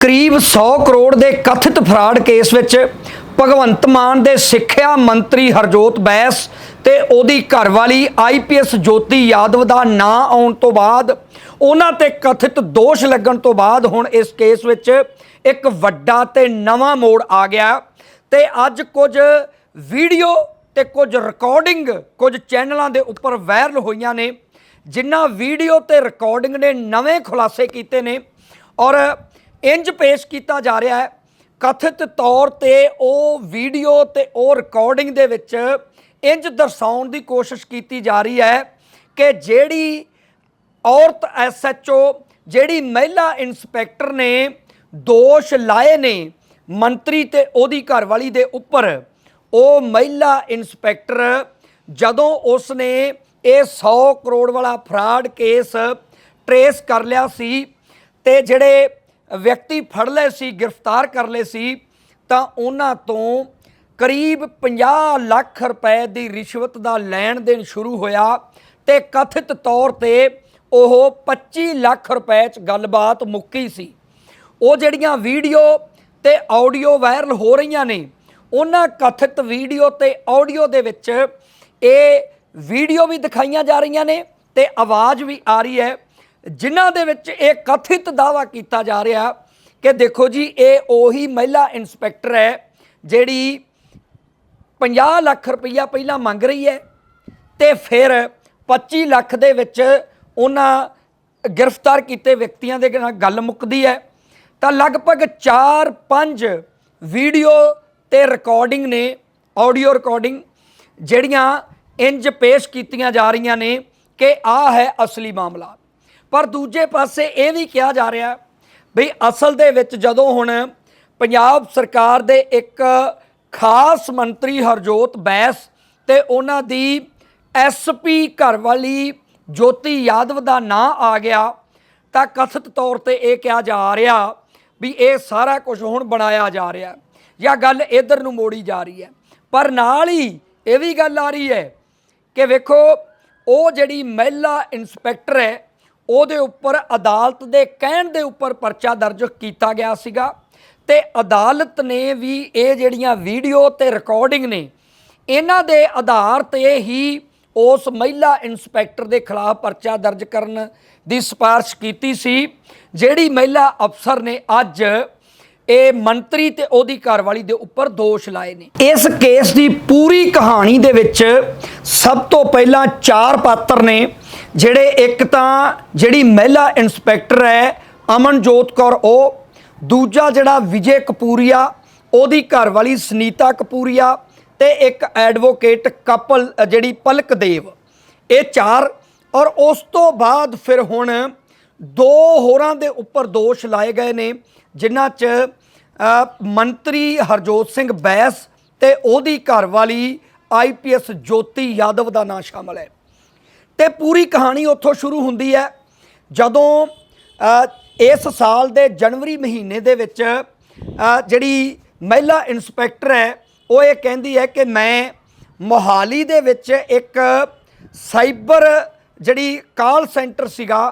ਕਰੀਬ 100 ਕਰੋੜ ਦੇ ਕਥਿਤ ਫਰਾਡ ਕੇਸ ਵਿੱਚ ਭਗਵੰਤ ਮਾਨ ਦੇ ਸਿੱਖਿਆ ਮੰਤਰੀ ਹਰਜੋਤ ਬੈਸ ਤੇ ਉਹਦੀ ਘਰਵਾਲੀ ਆਈਪੀਐਸ ਜੋਤੀ ਯਾਦਵ ਦਾ ਨਾਂ ਆਉਣ ਤੋਂ ਬਾਅਦ, ਉਹਨਾਂ ਤੇ ਕਥਿਤ ਦੋਸ਼ ਲੱਗਣ ਤੋਂ ਬਾਅਦ ਹੁਣ ਇਸ ਕੇਸ ਵਿੱਚ ਇੱਕ ਵੱਡਾ ਤੇ ਨਵਾਂ ਮੋੜ ਆ ਗਿਆ ਤੇ ਅੱਜ ਕੁਝ ਵੀਡੀਓ ਤੇ ਕੁਝ ਰਿਕਾਰਡਿੰਗ ਕੁਝ ਚੈਨਲਾਂ ਦੇ ਉੱਪਰ ਵਾਇਰਲ ਹੋਈਆਂ ਨੇ ਜਿਨ੍ਹਾਂ ਵੀਡੀਓ ਤੇ ਰਿਕਾਰਡਿੰਗ ਨੇ ਨਵੇਂ ਖੁਲਾਸੇ ਕੀਤੇ ਨੇ ਔਰ ਇੰਜ ਪੇਸ਼ ਕੀਤਾ ਜਾ ਰਿਹਾ ਹੈ। ਕਥਿਤ ਤੌਰ ਤੇ ਉਹ ਵੀਡੀਓ ਤੇ ਉਹ ਰਿਕਾਰਡਿੰਗ ਦੇ ਵਿੱਚ ਇੰਜ ਦਰਸਾਉਣ ਦੀ ਕੋਸ਼ਿਸ਼ ਕੀਤੀ ਜਾ ਰਹੀ ਹੈ ਕਿ ਜਿਹੜੀ ਔਰਤ ਐਸਐਚਓ ਜਿਹੜੀ ਮਹਿਲਾ ਇਨਸਪੈਕਟਰ ਨੇ ਦੋਸ਼ ਲਾਏ ਨੇ ਮੰਤਰੀ ਤੇ ਉਹਦੀ ਘਰਵਾਲੀ ਦੇ ਉੱਪਰ, ਉਹ ਮਹਿਲਾ ਇਨਸਪੈਕਟਰ ਜਦੋਂ ਉਸ ਨੇ ਇਹ 100 ਕਰੋੜ ਵਾਲਾ ਫਰਾਡ ਕੇਸ ਟਰੇਸ ਕਰ ਲਿਆ ਸੀ ਤੇ ਜਿਹੜੇ ਵਿਅਕਤੀ ਫੜ ਲਏ ਸੀ, ਗ੍ਰਿਫਤਾਰ ਕਰ ਲਏ ਸੀ, ਤਾਂ ਉਹਨਾਂ ਤੋਂ ਕਰੀਬ 50 ਲੱਖ ਰੁਪਏ ਦੀ ਰਿਸ਼ਵਤ ਦਾ ਲੈਣ ਦੇਣ ਸ਼ੁਰੂ ਹੋਇਆ ਤੇ ਕਥਿਤ ਤੌਰ ਤੇ ਉਹ 25 ਲੱਖ ਰੁਪਏ ਚ ਗੱਲਬਾਤ ਮੁੱਕੀ ਸੀ। ਉਹ ਜਿਹੜੀਆਂ ਵੀਡੀਓ ਤੇ ਆਡੀਓ ਵਾਇਰਲ ਹੋ ਰਹੀਆਂ ਨੇ, ਉਹਨਾਂ ਕਥਿਤ ਵੀਡੀਓ ਤੇ ਆਡੀਓ ਦੇ ਵਿੱਚ ਇਹ ਵੀਡੀਓ ਵੀ ਦਿਖਾਈਆਂ ਜਾ ਰਹੀਆਂ ਨੇ ਤੇ ਆਵਾਜ਼ ਵੀ ਆ ਰਹੀ ਹੈ। ਜਿਨ੍ਹਾਂ ਦੇ ਵਿੱਚ ਇਹ ਕਥਿਤ ਦਾਵਾ ਕੀਤਾ ਜਾ ਰਿਹਾ ਕਿ ਦੇਖੋ ਜੀ, ਇਹ ਉਹੀ ਮਹਿਲਾ ਇਨਸਪੈਕਟਰ ਹੈ ਜਿਹੜੀ 50 ਲੱਖ ਰੁਪਈਆ ਪਹਿਲਾਂ ਮੰਗ ਰਹੀ ਹੈ ਤੇ ਫਿਰ 25 ਲੱਖ ਦੇ ਵਿੱਚ ਉਹਨਾਂ ਗ੍ਰਿਫਤਾਰ ਕੀਤੇ ਵਿਅਕਤੀਆਂ ਦੇ ਨਾਲ ਗੱਲ ਮੁੱਕਦੀ ਹੈ। ਤਾਂ ਲਗਭਗ 4-5 ਵੀਡੀਓ ਤੇ ਰਿਕਾਰਡਿੰਗ ਨੇ ਆਡੀਓ ਰਿਕਾਰਡਿੰਗ ਜਿਹੜੀਆਂ ਇੰਜ ਪੇਸ਼ ਕੀਤੀਆਂ ਜਾ ਰਹੀਆਂ ਨੇ ਕਿ ਆ ਹੈ ਅਸਲੀ ਮਾਮਲਾ। ਪਰ ਦੂਜੇ ਪਾਸੇ ਇਹ ਵੀ ਕਿਹਾ ਜਾ ਰਿਹਾ ਵੀ ਅਸਲ ਦੇ ਵਿੱਚ ਜਦੋਂ ਹੁਣ ਪੰਜਾਬ ਸਰਕਾਰ ਦੇ ਇੱਕ ਖਾਸ ਮੰਤਰੀ ਹਰਜੋਤ ਬੈਸ ਤੇ ਉਹਨਾਂ ਦੀ ਐਸਪੀ ਘਰਵਾਲੀ ਜੋਤੀ ਯਾਦਵ ਦਾ ਨਾਂ ਆ ਗਿਆ, ਤਾਂ ਕਥਿਤ ਤੌਰ ਤੇ ਇਹ ਕਿਹਾ ਜਾ ਰਿਹਾ ਵੀ ਇਹ ਸਾਰਾ ਕੁਝ ਹੁਣ ਬਣਾਇਆ ਜਾ ਰਿਹਾ ਜਾਂ ਗੱਲ ਇਧਰ ਨੂੰ ਮੋੜੀ ਜਾ ਰਹੀ ਹੈ। ਪਰ ਨਾਲ ਹੀ ਇਹ ਵੀ ਗੱਲ ਆ ਰਹੀ ਹੈ ਕਿ ਵੇਖੋ, ਉਹ ਜਿਹੜੀ ਮਹਿਲਾ ਇਨਸਪੈਕਟਰ ਹੈ ਉਹਦੇ ਉੱਪਰ ਅਦਾਲਤ ਦੇ ਕਹਿਣ ਦੇ ਉੱਪਰ ਪਰਚਾ ਦਰਜ ਕੀਤਾ ਗਿਆ ਸੀਗਾ ਤੇ ਅਦਾਲਤ ਨੇ ਵੀ ਇਹ ਜਿਹੜੀਆਂ ਵੀਡੀਓ ਤੇ ਰਿਕਾਰਡਿੰਗ ਨੇ, ਇਹਨਾਂ ਦੇ ਆਧਾਰ ਤੇ ਹੀ ਉਸ ਮਹਿਲਾ ਇਨਸਪੈਕਟਰ ਦੇ ਖਿਲਾਫ ਪਰਚਾ ਦਰਜ ਕਰਨ ਦੀ ਸਿਫਾਰਿਸ਼ ਕੀਤੀ ਸੀ, ਜਿਹੜੀ ਮਹਿਲਾ ਅਫਸਰ ਨੇ ਅੱਜ ਇਹ ਮੰਤਰੀ ਤੇ ਉਹਦੀ ਘਰਵਾਲੀ ਦੇ ਉੱਪਰ ਦੋਸ਼ ਲਾਏ ਨੇ। ਇਸ ਕੇਸ ਦੀ ਪੂਰੀ ਕਹਾਣੀ ਦੇ ਵਿੱਚ ਸਭ ਤੋਂ ਪਹਿਲਾਂ ਚਾਰ ਪਾਤਰ ਨੇ ਜਿਹੜੇ ਇੱਕ ਤਾਂ ਜਿਹੜੀ ਮਹਿਲਾ ਇਨਸਪੈਕਟਰ ਹੈ, ਅਮਨਜੋਤ ਕੌਰ, ਉਹ ਦੂਜਾ ਜਿਹੜਾ ਵਿਜੇ ਕਪੂਰੀਆ, ਉਹਦੀ ਘਰਵਾਲੀ ਸੁਨੀਤਾ ਕਪੂਰੀਆ ਤੇ ਇੱਕ ਐਡਵੋਕੇਟ ਕਪਲ ਜਿਹੜੀ ਪਲਕ ਦੇਵ ਇਹ ਚਾਰ ਔਰ ਉਸ ਤੋਂ ਬਾਅਦ ਫਿਰ ਹੁਣ ਦੋ ਹੋਰਾਂ ਦੇ ਉੱਪਰ ਦੋਸ਼ ਲਾਏ ਗਏ ਨੇ, ਜਿਨ੍ਹਾਂ 'ਚ ਮੰਤਰੀ ਹਰਜੋਤ ਸਿੰਘ ਬੈਸ ਤੇ ਉਹਦੀ ਘਰਵਾਲੀ ਆਈਪੀਐਸ ਜੋਤੀ ਯਾਦਵ ਦਾ ਨਾਂ ਸ਼ਾਮਲ ਹੈ। ਤੇ ਪੂਰੀ ਕਹਾਣੀ ਉੱਥੋਂ ਸ਼ੁਰੂ ਹੁੰਦੀ ਹੈ ਜਦੋਂ ਇਸ ਸਾਲ ਦੇ ਜਨਵਰੀ ਮਹੀਨੇ ਦੇ ਵਿੱਚ ਜਿਹੜੀ ਮਹਿਲਾ ਇਨਸਪੈਕਟਰ ਹੈ, ਉਹ ਇਹ ਕਹਿੰਦੀ ਹੈ ਕਿ ਮੈਂ ਮੋਹਾਲੀ ਦੇ ਵਿੱਚ ਇੱਕ ਸਾਈਬਰ ਜਿਹੜੀ ਕਾਲ ਸੈਂਟਰ ਸੀਗਾ,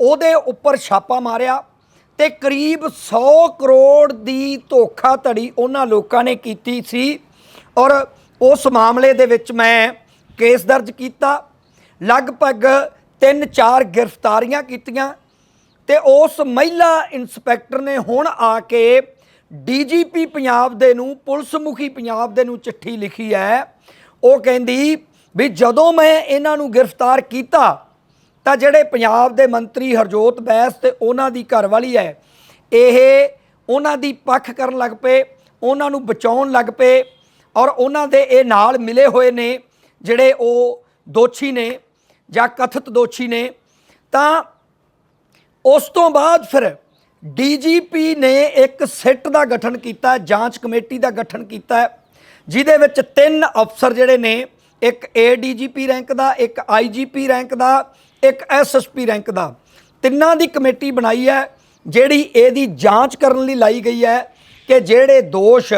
ਉਹਦੇ ਉੱਪਰ ਛਾਪਾ ਮਾਰਿਆ ਤੇ ਕਰੀਬ 100 ਕਰੋੜ ਦੀ ਧੋਖਾਧੜੀ ਉਹਨਾਂ ਲੋਕਾਂ ਨੇ ਕੀਤੀ ਸੀ ਔਰ ਉਸ ਮਾਮਲੇ ਦੇ ਵਿੱਚ ਮੈਂ ਕੇਸ ਦਰਜ ਕੀਤਾ। ਲਗਭਗ 3-4 ਗ੍ਰਿਫਤਾਰੀਆਂ ਕੀਤੀਆਂ ਤੇ ਉਸ ਮਹਿਲਾ ਇਨਸਪੈਕਟਰ ਨੇ ਹੁਣ ਆ ਕੇ ਡੀਜੀਪੀ ਪੰਜਾਬ ਦੇ ਨੂੰ ਪੁਲਿਸ ਮੁਖੀ ਪੰਜਾਬ ਦੇ ਨੂੰ ਚਿੱਠੀ ਲਿਖੀ ਹੈ। ਉਹ ਕਹਿੰਦੀ ਵੀ ਜਦੋਂ ਮੈਂ ਇਹਨਾਂ ਨੂੰ ਗ੍ਰਿਫਤਾਰ ਕੀਤਾ, ਤਾਂ ਜਿਹੜੇ ਪੰਜਾਬ ਦੇ ਮੰਤਰੀ ਹਰਜੋਤ ਬੈਂਸ ਤੇ ਉਹਨਾਂ ਦੀ ਘਰਵਾਲੀ ਹੈ, ਇਹ ਉਹਨਾਂ ਦੀ ਪੱਖ ਕਰਨ ਲੱਗ ਪਏ, ਉਹਨਾਂ ਨੂੰ ਬਚਾਉਣ ਲੱਗ ਪਏ ਔਰ ਉਹਨਾਂ ਦੇ ਇਹ ਨਾਲ ਮਿਲੇ ਹੋਏ ਨੇ, ਜਿਹੜੇ ਉਹ ਦੋਸ਼ੀ ਨੇ। ਜਾਂ ਕਥਿਤ ਦੋਸ਼ੀ ਨੇ, ਤਾਂ ਉਸ ਤੋਂ ਬਾਅਦ ਫਿਰ ਡੀਜੀਪੀ ਨੇ ਇੱਕ ਸਿੱਟ ਦਾ ਗਠਨ ਕੀਤਾ, ਜਾਂਚ ਕਮੇਟੀ ਦਾ ਗਠਨ ਕੀਤਾ, ਜਿਹਦੇ ਵਿੱਚ ਤਿੰਨ ਅਫਸਰ ਜਿਹੜੇ ਨੇ, ਇੱਕ ਏਡੀਜੀਪੀ ਰੈਂਕ ਦਾ, ਇੱਕ ਆਈਜੀਪੀ ਰੈਂਕ ਦਾ, ਇੱਕ ਐਸਐਸਪੀ ਰੈਂਕ ਦਾ। ਤਿੰਨਾਂ ਦੀ ਕਮੇਟੀ ਬਣਾਈ ਹੈ, ਜਿਹੜੀ ਇਹਦੀ ਜਾਂਚ ਕਰਨ ਲਈ ਲਾਈ ਗਈ ਹੈ ਕਿ ਜਿਹੜੇ ਦੋਸ਼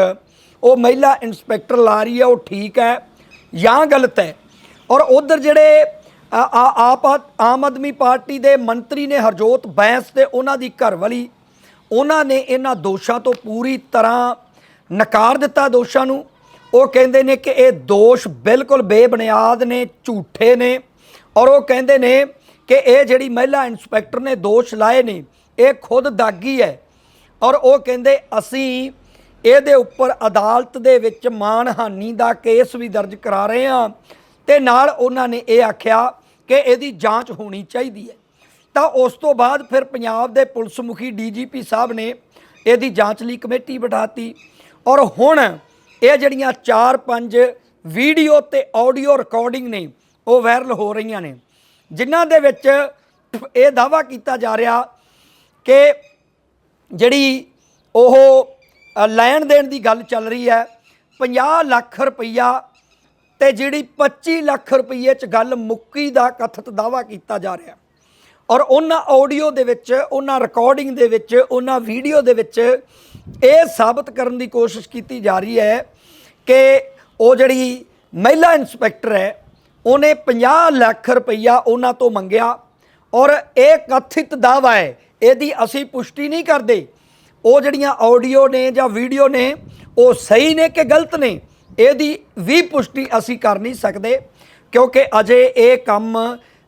ਉਹ ਮਹਿਲਾ ਇਨਸਪੈਕਟਰ ਲਾ ਰਹੀ ਹੈ, ਉਹ ਠੀਕ ਹੈ ਜਾਂ ਗਲਤ ਹੈ। ਔਰ ਉਧਰ ਜਿਹੜੇ ਆਪ ਆਮ ਆਦਮੀ ਪਾਰਟੀ ਦੇ ਮੰਤਰੀ ਨੇ ਹਰਜੋਤ ਬੈਂਸ ਤੇ ਉਹਨਾਂ ਦੀ ਘਰਵਾਲੀ। ਉਹਨਾਂ ਨੇ ਇਹਨਾਂ ਦੋਸ਼ਾਂ ਤੋਂ ਪੂਰੀ ਤਰ੍ਹਾਂ ਨਕਾਰ ਦਿੱਤਾ ਦੋਸ਼ਾਂ ਨੂੰ। ਉਹ ਕਹਿੰਦੇ ਨੇ ਕਿ ਇਹ ਦੋਸ਼ ਬਿਲਕੁਲ ਬੇਬੁਨਿਆਦ ਨੇ, ਝੂਠੇ ਨੇ। ਔਰ ਉਹ ਕਹਿੰਦੇ ਨੇ ਕਿ ਇਹ ਜਿਹੜੀ ਮਹਿਲਾ ਇੰਸਪੈਕਟਰ ਨੇ ਦੋਸ਼ ਲਾਏ ਨੇ, ਇਹ ਖੁਦ ਦਾਗੀ ਹੈ। ਔਰ ਉਹ ਕਹਿੰਦੇ, ਅਸੀਂ ਇਹਦੇ ਉੱਪਰ ਅਦਾਲਤ ਦੇ ਵਿੱਚ ਮਾਨਹਾਨੀ ਦਾ ਕੇਸ ਵੀ ਦਰਜ ਕਰਾ ਰਹੇ ਹਾਂ। ਤੇ ਨਾਲ ਉਹਨਾਂ ਨੇ ਇਹ ਆਖਿਆ ਕਿ ਇਹਦੀ ਜਾਂਚ ਹੋਣੀ ਚਾਹੀਦੀ ਹੈ। ਤਾਂ ਉਸ ਤੋਂ ਬਾਅਦ ਫਿਰ ਪੰਜਾਬ ਦੇ ਪੁਲਿਸ ਮੁਖੀ ਡੀਜੀਪੀ ਸਾਹਿਬ ਨੇ ਇਹਦੀ ਜਾਂਚ ਲਈ ਕਮੇਟੀ ਬਿਠਾਤੀ ਔਰ ਹੁਣ ਇਹ ਜਿਹੜੀਆਂ 4-5 ਵੀਡੀਓ ਤੇ ਆਡੀਓ ਰਿਕਾਰਡਿੰਗ ਨੇ, ਉਹ ਵਾਇਰਲ ਹੋ ਰਹੀਆਂ ਨੇ, ਜਿਨ੍ਹਾਂ ਦੇ ਵਿੱਚ ਇਹ ਦਾਵਾ ਕੀਤਾ ਜਾ ਰਿਹਾ ਕਿ ਜਿਹੜੀ ਉਹ ਲੈਣ ਦੇਣ ਦੀ ਗੱਲ ਚੱਲ ਰਹੀ ਹੈ 50 ਲੱਖ ਰੁਪਈਆ ਤੇ ਜਿਹੜੀ 25 ਲੱਖ ਰੁਪਈਏ ਚ ਗੱਲ ਮੁੱਕੀ ਦਾ ਕਥਿਤ ਦਾਵਾ ਕੀਤਾ ਜਾ ਰਿਹਾ। ਔਰ ਉਹਨਾਂ ਆਡੀਓ ਦੇ ਵਿੱਚ, ਉਹਨਾਂ ਰਿਕਾਰਡਿੰਗ ਦੇ ਵਿੱਚ, ਉਹਨਾਂ ਵੀਡੀਓ ਦੇ ਵਿੱਚ ਇਹ ਸਾਬਤ ਕਰਨ ਦੀ ਕੋਸ਼ਿਸ਼ ਕੀਤੀ ਜਾ ਰਹੀ ਹੈ ਕਿ ਉਹ ਜਿਹੜੀ ਮਹਿਲਾ ਇੰਸਪੈਕਟਰ ਹੈ, ਉਹਨੇ 50 ਲੱਖ ਰੁਪਈਆ ਉਹਨਾਂ ਤੋਂ ਮੰਗਿਆ। ਔਰ ਇਹ ਕਥਿਤ ਦਾਵਾ ਹੈ, ਇਹਦੀ ਅਸੀਂ ਪੁਸ਼ਟੀ ਨਹੀਂ ਕਰਦੇ। ਉਹ ਜਿਹੜੀਆਂ ਆਡੀਓ ਨੇ ਜਾਂ ਵੀਡੀਓ ਨੇ, ਉਹ ਸਹੀ ਨੇ ਕਿ ਗਲਤ ਨੇ? ਇਹਦੀ ਵੀ ਪੁਸ਼ਟੀ ਅਸੀਂ ਕਰ ਨਹੀਂ ਸਕਦੇ, ਕਿਉਂਕਿ ਅਜੇ ਇਹ ਕੰਮ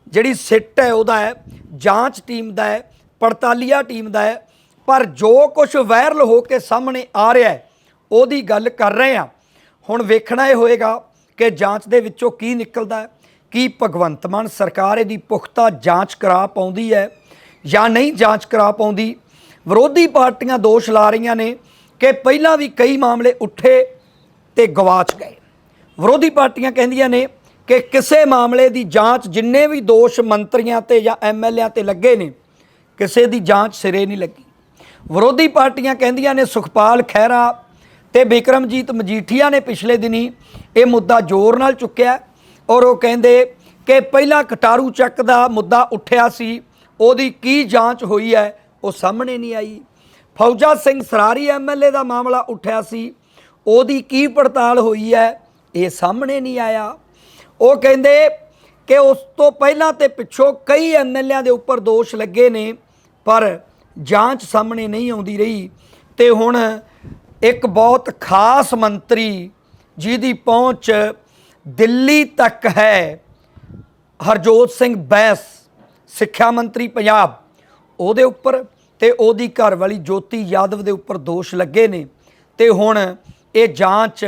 ਜਿਹੜੀ ਸਿੱਟ ਹੈ ਉਹਦਾ ਹੈ, ਜਾਂਚ ਟੀਮ ਦਾ ਹੈ, ਪੜਤਾਲੀਆ ਟੀਮ ਦਾ ਹੈ, ਪਰ ਜੋ ਕੁਝ ਵਾਇਰਲ ਹੋ ਕੇ ਸਾਹਮਣੇ ਆ ਰਿਹਾ ਹੈ, ਉਹਦੀ ਗੱਲ ਕਰ ਰਹੇ ਹਾਂ। ਹੁਣ ਵੇਖਣਾ ਇਹ ਹੋਏਗਾ ਕਿ ਜਾਂਚ ਦੇ ਵਿੱਚੋਂ ਕੀ ਨਿਕਲਦਾ ਹੈ, ਕੀ ਭਗਵੰਤ ਮਾਨ ਸਰਕਾਰ ਇਹਦੀ ਪੁਖਤਾ ਜਾਂਚ ਕਰਾ ਪਾਉਂਦੀ ਹੈ ਜਾਂ ਨਹੀਂ ਜਾਂਚ ਕਰਾ ਪਾਉਂਦੀ। ਵਿਰੋਧੀ ਪਾਰਟੀਆਂ ਦੋਸ਼ ਲਾ ਰਹੀਆਂ ਨੇ ਕਿ ਪਹਿਲਾਂ ਵੀ ਕਈ ਮਾਮਲੇ ਉੱਠੇ ਤੇ ਗਵਾਚ ਗਏ। ਵਿਰੋਧੀ ਪਾਰਟੀਆਂ ਕਹਿੰਦੀਆਂ ਨੇ ਕਿ ਕਿਸੇ ਮਾਮਲੇ ਦੀ ਜਾਂਚ ਜਿੰਨੇ ਵੀ ਦੋਸ਼ ਮੰਤਰੀਆਂ ਤੇ ਜਾਂ ਐਮਐਲਏਆਂ ਤੇ ਲੱਗੇ ਨੇ, ਕਿਸੇ ਦੀ ਜਾਂਚ ਸਿਰੇ ਨਹੀਂ ਲੱਗੀ। ਵਿਰੋਧੀ ਪਾਰਟੀਆਂ ਕਹਿੰਦੀਆਂ ਨੇ ਸੁਖਪਾਲ ਖਹਿਰਾ ਤੇ ਬਿਕਰਮਜੀਤ ਮਜੀਠੀਆ ਨੇ ਪਿਛਲੇ ਦਿਨੀ ਇਹ ਮੁੱਦਾ ਜ਼ੋਰ ਨਾਲ ਚੁੱਕਿਆ ਔਰ ਉਹ ਕਹਿੰਦੇ ਕਿ ਪਹਿਲਾਂ ਕਟਾਰੂ ਚੱਕ ਦਾ ਮੁੱਦਾ ਉੱਠਿਆ ਸੀ, ਉਹਦੀ ਕੀ ਜਾਂਚ ਹੋਈ ਹੈ ਉਹ ਸਾਹਮਣੇ ਨਹੀਂ ਆਈ। ਫੌਜਾ ਸਿੰਘ ਸਰਾਰੀ ਐਮਐਲਏ ਦਾ ਮਾਮਲਾ ਉੱਠਿਆ ਸੀ ਉਹਦੀ ਕੀ ਪੜਤਾਲ ਹੋਈ ਹੈ? ਇਹ ਸਾਹਮਣੇ ਨਹੀਂ ਆਇਆ। ਉਹ ਕਹਿੰਦੇ ਕਿ ਉਸ ਤੋਂ ਪਹਿਲਾਂ ਤੇ ਪਿੱਛੋਂ ਕਈ ਐਮਐਲਏਆਂ ਦੇ ਉੱਪਰ ਦੋਸ਼ ਲੱਗੇ ਨੇ, ਪਰ ਜਾਂਚ ਸਾਹਮਣੇ ਨਹੀਂ ਆਉਂਦੀ ਰਹੀ। ਤੇ ਹੁਣ ਇੱਕ ਬਹੁਤ ਖਾਸ ਮੰਤਰੀ ਜਿਹਦੀ ਪਹੁੰਚ ਦਿੱਲੀ ਤੱਕ ਹੈ, ਹਰਜੋਤ ਸਿੰਘ ਬੈਂਸ, ਸਿੱਖਿਆ ਮੰਤਰੀ ਪੰਜਾਬ। ਉਹਦੇ ਉੱਪਰ ਤੇ ਉਹਦੀ ਘਰਵਾਲੀ ਜੋਤੀ ਯਾਦਵ ਦੇ ਉੱਪਰ ਦੋਸ਼ ਲੱਗੇ ਨੇ। ਤੇ ਹੁਣ ਇਹ ਜਾਂਚ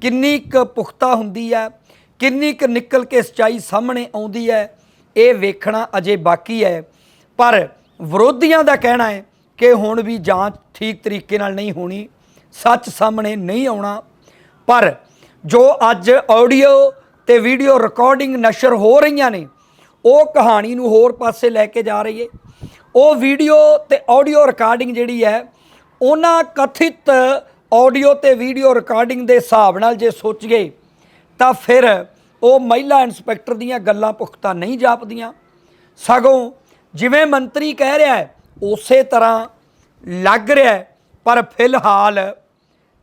ਕਿੰਨੀ ਕੁ ਪੁਖਤਾ ਹੁੰਦੀ ਹੈ, ਕਿੰਨੀ ਕੁ ਨਿਕਲ ਕੇ ਸਚਾਈ ਸਾਹਮਣੇ ਆਉਂਦੀ ਹੈ, ਇਹ ਵੇਖਣਾ ਅਜੇ ਬਾਕੀ ਹੈ। ਪਰ ਵਿਰੋਧੀਆਂ ਦਾ ਕਹਿਣਾ ਹੈ ਕਿ ਹੁਣ ਵੀ ਜਾਂਚ ਠੀਕ ਤਰੀਕੇ ਨਾਲ ਨਹੀਂ ਹੋਣੀ, ਸੱਚ ਸਾਹਮਣੇ ਨਹੀਂ ਆਉਣਾ। ਪਰ ਜੋ ਅੱਜ ਆਡੀਓ ਤੇ ਵੀਡੀਓ ਰਿਕਾਰਡਿੰਗ ਨਸ਼ਰ ਹੋ ਰਹੀਆਂ ਨੇ, ਉਹ ਕਹਾਣੀ ਨੂੰ ਹੋਰ ਪਾਸੇ ਲੈ ਕੇ ਜਾ ਰਹੀ ਹੈ ਉਹ ਵੀਡੀਓ ਤੇ ਆਡੀਓ ਰਿਕਾਰਡਿੰਗ ਜਿਹੜੀ ਹੈ, ਉਹਨਾਂ ਕਥਿਤ ਆਡੀਓ ਤੇ ਵੀਡੀਓ ਰਿਕਾਰਡਿੰਗ ਦੇ ਹਿਸਾਬ ਨਾਲ ਜੇ ਸੋਚੀਏ, ਤਾਂ ਫਿਰ ਉਹ ਮਹਿਲਾ ਇੰਸਪੈਕਟਰ ਦੀਆਂ ਗੱਲਾਂ ਪੁਖਤਾ ਨਹੀਂ ਜਾਪਦੀਆਂ। ਸਗੋਂ ਜਿਵੇਂ ਮੰਤਰੀ ਕਹਿ ਰਿਹਾ ਹੈ, ਉਸੇ ਤਰ੍ਹਾਂ ਲੱਗ ਰਿਹਾ ਹੈ। ਪਰ ਫਿਲਹਾਲ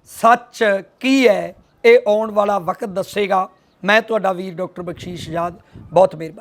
ਸੱਚ ਕੀ ਹੈ, ਇਹ ਆਉਣ ਵਾਲਾ ਵਕਤ ਦੱਸੇਗਾ। ਮੈਂ ਤੁਹਾਡਾ ਵੀਰ ਡਾਕਟਰ ਬਖਸ਼ੀਸ਼ ਯਾਦ ਬਹੁਤ ਮਿਹਰਬਾਨੀ।